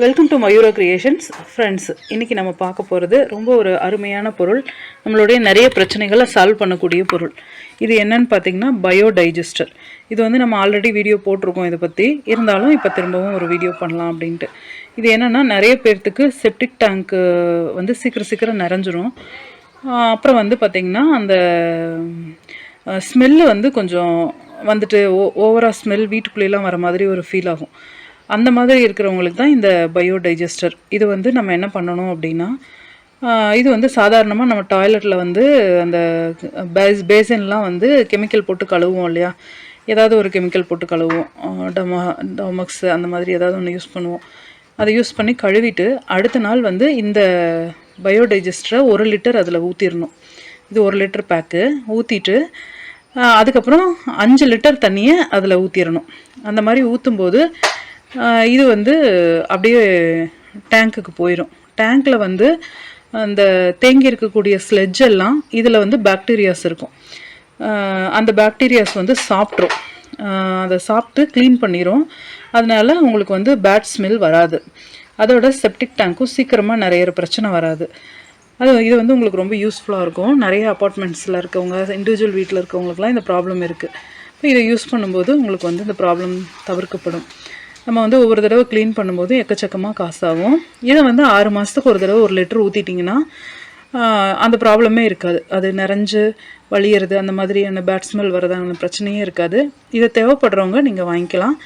Welcome to Mayura Creations friends இன்றைக்கி நம்ம பார்க்க போகிறது ரொம்ப ஒரு அருமையான பொருள். நம்மளுடைய நிறைய பிரச்சனைகளை சால்வ் பண்ணக்கூடிய பொருள். இது என்னன்னு பார்த்தீங்கன்னா பயோ டைஜஸ்டர் இது வந்து நம்ம ஆல்ரெடி வீடியோ போட்டிருக்கோம் இதை பற்றி இருந்தாலும் இப்போ திரும்பவும் ஒரு வீடியோ பண்ணலாம் அப்படின்ட்டு. இது என்னென்னா நிறைய பேர்த்துக்கு செப்டிக் டேங்க்கு வந்து சீக்கிரம் சீக்கிரம் நிறைஞ்சிரும். அப்புறம் வந்து பார்த்திங்கன்னா அந்த ஸ்மெல்லு வந்து கொஞ்சம் வந்துட்டு ஓ ஓவராக ஸ்மெல் வீட்டுக்குள்ளேலாம் வர மாதிரி ஒரு ஃபீல் ஆகும். அந்த மாதிரி இருக்கிறவங்களுக்கு தான் இந்த பயோ டைஜஸ்டர் இது வந்து நம்ம என்ன பண்ணணும் அப்படின்னா இது வந்து சாதாரணமாக நம்ம டாய்லெட்டில் வந்து அந்த பேஸ் பேசின்லாம் வந்து கெமிக்கல் போட்டு கழுவுவோம் இல்லையா? ஏதாவது ஒரு கெமிக்கல் போட்டு கழுவுவோம். டமா டோமக்ஸ் அந்த மாதிரி ஏதாவது ஒன்று யூஸ் பண்ணுவோம். அதை யூஸ் பண்ணி கழுவிட்டு அடுத்த நாள் வந்து இந்த பயோ டைஜஸ்டரை ஒரு லிட்டர் அதில் ஊற்றிடணும் இது ஒரு லிட்டர் பேக்கு. ஊற்றிட்டு அதுக்கப்புறம் அஞ்சு லிட்டர் தண்ணியை அதில் ஊற்றிடணும் அந்த மாதிரி ஊற்றும்போது இது வந்து அப்படியே டேங்க்குக்கு போயிடும் டேங்க்கில் வந்து அந்த தேங்கி இருக்கக்கூடிய ஸ்லெட்ஜ் எல்லாம் இதில் வந்து பாக்டீரியாஸ் இருக்கும். அந்த பாக்டீரியாஸ் வந்து சாப்பிட்ரும் அதை சாப்பிட்டு க்ளீன் பண்ணிடும் அதனால உங்களுக்கு வந்து பேட் ஸ்மெல் வராது. அதோட செப்டிக் டேங்க்கும் சீக்கிரமாக நிறைய பிரச்சனை வராது. அது இது வந்து உங்களுக்கு ரொம்ப யூஸ்ஃபுல்லாக இருக்கும். நிறைய அப்பார்ட்மெண்ட்ஸில் இருக்கவங்க இண்டிவிஜுவல் வீட்டில் இருக்கவங்களுக்குலாம் இந்த ப்ராப்ளம் இருக்குது இப்போ இதை யூஸ் பண்ணும்போது உங்களுக்கு வந்து இந்த ப்ராப்ளம் தவிர்க்கப்படும். நம்ம வந்து ஒவ்வொரு தடவை க்ளீன் பண்ணும்போது எக்கச்சக்கமாக காசாகும். இதை வந்து ஆறு மாதத்துக்கு ஒரு தடவை ஒரு லிட்டர் ஊற்றிட்டிங்கன்னா அந்த ப்ராப்ளமே இருக்காது. அது நிறைஞ்சு வழியிறது அந்த மாதிரியான பேட் ஸ்மெல் வரதான பிரச்சனையே இருக்காது. இதை தேவைப்படுறவங்க நீங்கள் வாங்கிக்கலாம்.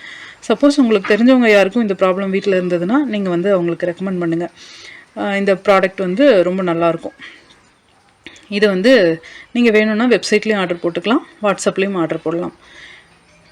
சப்போஸ் உங்களுக்கு தெரிஞ்சவங்க யாருக்கும் இந்த ப்ராப்ளம் வீட்டில் இருந்ததுன்னா நீங்கள் வந்து அவங்களுக்கு ரெக்கமெண்ட் பண்ணுங்கள் இந்த ப்ராடக்ட் வந்து ரொம்ப நல்லாயிருக்கும் இது வந்து நீங்கள் வேணும்னா வெப்சைட்லேயும் ஆர்டர் போட்டுக்கலாம் வாட்ஸ்அப்லேயும் ஆர்டர் போடலாம்.